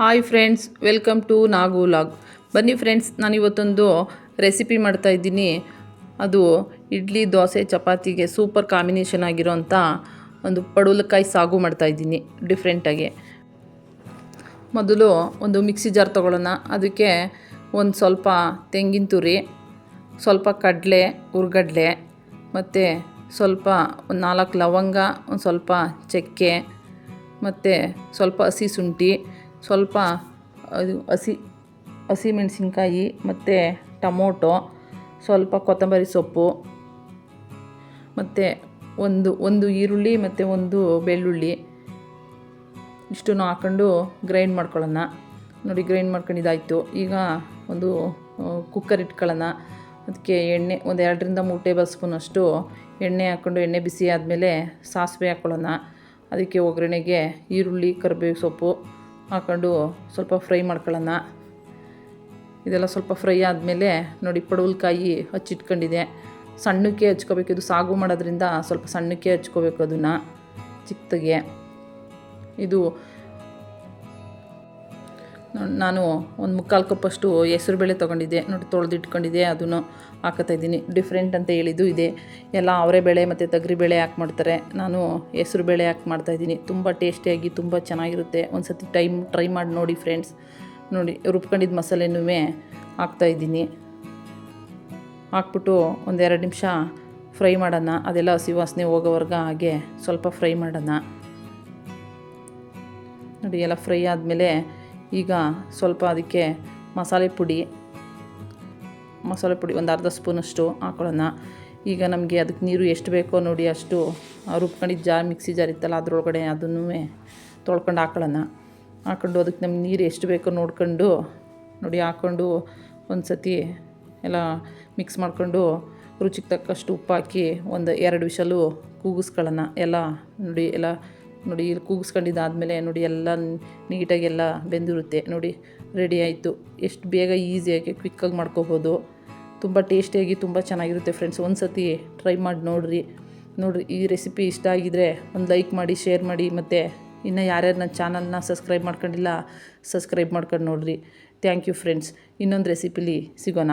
Hi friends welcome to Nagu log ಬನ್ನಿ friends ನಾನು ಇವತ್ತೊಂದು ರೆಸಿಪಿ ಮಾಡ್ತಾ ಇದ್ದೀನಿ. ಅದು ಇಡ್ಲಿ, ದೋಸೆ, ಚಪಾತಿಗೆ ಸೂಪರ್ ಕಾಂಬಿನೇಷನ್ ಆಗಿರೋಂಥ ಒಂದು ಪಡುವಲಕಾಯಿ ಸಾಗು ಮಾಡ್ತಾ ಇದ್ದೀನಿ ಡಿಫ್ರೆಂಟಾಗಿ ಮೊದಲು ಒಂದು ಮಿಕ್ಸಿ ಜಾರ್ ತೊಗೊಳ್ಳೋಣ. ಅದಕ್ಕೆ ಒಂದು ಸ್ವಲ್ಪ ತೆಂಗಿನ ತುರಿ, ಸ್ವಲ್ಪ ಕಡಲೆ ಹುರ್ಗಡ್ಲೆ ಮತ್ತು ಸ್ವಲ್ಪ ಒಂದು ನಾಲ್ಕು ಲವಂಗ, ಒಂದು ಸ್ವಲ್ಪ ಚಕ್ಕೆ, ಮತ್ತು ಸ್ವಲ್ಪ ಹಸಿ ಶುಂಠಿ ಸ್ವಲ್ಪ ಅದು ಹಸಿ ಹಸಿ ಮೆಣಸಿನ್ಕಾಯಿ ಮತ್ತು ಟಮೋಟೊ, ಸ್ವಲ್ಪ ಕೊತ್ತಂಬರಿ ಸೊಪ್ಪು, ಮತ್ತು ಒಂದು ಒಂದು ಈರುಳ್ಳಿ ಮತ್ತು ಒಂದು ಬೆಳ್ಳುಳ್ಳಿ. ಇಷ್ಟನ್ನು ಹಾಕ್ಕೊಂಡು ಗ್ರೈಂಡ್ ಮಾಡ್ಕೊಳ್ಳೋಣ. ನೋಡಿ ಗ್ರೈಂಡ್ ಮಾಡ್ಕೊಂಡಿದ್ದಾಯಿತು ಈಗ ಒಂದು ಕುಕ್ಕರ್ ಇಟ್ಕೊಳ್ಳೋಣ. ಅದಕ್ಕೆ ಎಣ್ಣೆ, ಒಂದು ಎರಡರಿಂದ ಮೂರು ಟೇಬಲ್ ಸ್ಪೂನಷ್ಟು ಎಣ್ಣೆ ಹಾಕ್ಕೊಂಡು ಎಣ್ಣೆ ಬಿಸಿ ಆದಮೇಲೆ ಸಾಸಿವೆ ಹಾಕ್ಕೊಳ್ಳೋಣ ಅದಕ್ಕೆ ಒಗ್ಗರಣೆಗೆ ಈರುಳ್ಳಿ, ಕರಿಬೇವು ಸೊಪ್ಪು. ಹಾಕ್ಕೊಂಡು ಸ್ವಲ್ಪ ಫ್ರೈ ಮಾಡ್ಕೊಳ್ಳೋಣ. ಇದೆಲ್ಲ ಸ್ವಲ್ಪ ಫ್ರೈ ಆದಮೇಲೆ ನೋಡಿ ಪಡುವಲ್ಕಾಯಿ ಹಚ್ಚಿಟ್ಕೊಂಡಿದೆ. ಸಣ್ಣಕ್ಕೆ ಹಚ್ಕೋಬೇಕು. ಇದು ಸಾಗು ಮಾಡೋದ್ರಿಂದ ಸ್ವಲ್ಪ ಸಣ್ಣಕ್ಕೆ ಹಚ್ಕೋಬೇಕು ಅದನ್ನು. ಚಿಕ್ಕದಾಗೆ. ಇದು ನಾನು ಒಂದು ಮುಕ್ಕಾಲು ಕಪ್ಪಷ್ಟು ಹೆಸ್ರುಬೇಳೆ ತೊಗೊಂಡಿದ್ದೆ. ನೋಡಿ ತೊಳೆದಿಟ್ಕೊಂಡಿದ್ದೆ, ಅದನ್ನು ಹಾಕೋತಾ ಇದ್ದೀನಿ. ಡಿಫ್ರೆಂಟ್ ಅಂತ ಹೇಳಿದ್ದು ಇದೆ. ಎಲ್ಲ ಅವರೇ ಬೇಳೆ ಮತ್ತು ತೊಗರಿಬೇಳೆ ಹಾಕಿ ಮಾಡ್ತಾರೆ. ನಾನು ಹೆಸ್ರು ಬೇಳೆ ಹಾಕಿ ಮಾಡ್ತಾಯಿದ್ದೀನಿ ತುಂಬ ಟೇಸ್ಟಿಯಾಗಿ ತುಂಬ ಚೆನ್ನಾಗಿರುತ್ತೆ. ಒಂದು ಸತಿ ಟೈಮ್ ಟ್ರೈ ಮಾಡಿ ನೋಡಿ ಫ್ರೆಂಡ್ಸ್ ನೋಡಿ ರುಬ್ಕೊಂಡಿದ್ದ ಮಸಾಲೆನೂ ಹಾಕ್ತಾಯಿದ್ದೀನಿ ಹಾಕ್ಬಿಟ್ಟು ಒಂದೆರಡು ನಿಮಿಷ ಫ್ರೈ ಮಾಡೋಣ. ಅದೆಲ್ಲ ಹಸಿ ವಾಸನೆ ಹೋಗೋವರೆಗೆ ಹಾಗೆ ಸ್ವಲ್ಪ ಫ್ರೈ ಮಾಡೋಣ. ನೋಡಿ, ಎಲ್ಲ ಫ್ರೈ ಆದಮೇಲೆ ಈಗ ಸ್ವಲ್ಪ ಅದಕ್ಕೆ ಮಸಾಲೆ ಪುಡಿ ಮಸಾಲೆ ಪುಡಿ ಒಂದು ಅರ್ಧ ಸ್ಪೂನಷ್ಟು ಹಾಕೊಳ್ಳೋಣ. ಈಗ ನಮಗೆ ಅದಕ್ಕೆ ನೀರು ಎಷ್ಟು ಬೇಕೋ ನೋಡಿ ಅಷ್ಟು ರುಬ್ಕೊಂಡಿದ್ದು ಜಾರ್, ಮಿಕ್ಸಿ ಜಾರ್ ಇತ್ತಲ್ಲ ಅದರೊಳಗಡೆ ಅದನ್ನು ತೊಳ್ಕೊಂಡು ಹಾಕೊಳ್ಳೋಣ. ಹಾಕ್ಕೊಂಡು ಅದಕ್ಕೆ ನಮ್ಗೆ ನೀರು ಎಷ್ಟು ಬೇಕೋ ನೋಡ್ಕೊಂಡು, ನೋಡಿ ಹಾಕ್ಕೊಂಡು ಒಂದು ಸತಿ ಎಲ್ಲ ಮಿಕ್ಸ್ ಮಾಡ್ಕೊಂಡು ರುಚಿಗೆ ತಕ್ಕಷ್ಟು ಉಪ್ಪು ಹಾಕಿ ಒಂದು ಎರಡು ವಿಷಲು ಕೂಗಿಸ್ಕೊಳ್ಳೋಣ. ಎಲ್ಲ ನೋಡಿ ಎಲ್ಲ ನೋಡಿ ಇಲ್ಲಿ ಕೂಗಿಸ್ಕೊಂಡಿದ್ದಾದಮೇಲೆ ನೋಡಿ ಎಲ್ಲ ನೀಟಾಗಿ ಎಲ್ಲ ಬೆಂದಿರುತ್ತೆ. ನೋಡಿ ರೆಡಿ ಆಯಿತು. ಎಷ್ಟು ಬೇಗ ಈಸಿಯಾಗಿ ಕ್ವಿಕ್ಕಾಗಿ ಮಾಡ್ಕೋಬೋದು. ತುಂಬ ಟೇಸ್ಟಿಯಾಗಿ ತುಂಬ ಚೆನ್ನಾಗಿರುತ್ತೆ ಫ್ರೆಂಡ್ಸ್. ಒಂದು ಸತಿ ಟ್ರೈ ಮಾಡಿ ನೋಡಿರಿ. ನೋಡಿರಿ, ಈ ರೆಸಿಪಿ ಇಷ್ಟ ಆಗಿದರೆ ಒಂದು ಲೈಕ್ ಮಾಡಿ, ಶೇರ್ ಮಾಡಿ, ಮತ್ತು ಇನ್ನು ಯಾರ್ಯಾರು ನನ್ನ ಚಾನಲ್ನ ಸಬ್ಸ್ಕ್ರೈಬ್ ಮಾಡ್ಕೊಂಡಿಲ್ಲ, ಸಬ್ಸ್ಕ್ರೈಬ್ ಮಾಡ್ಕೊಂಡು ನೋಡಿರಿ. Thank you friends. ಇನ್ನೊಂದು ರೆಸಿಪಿಲಿ ಸಿಗೋಣ.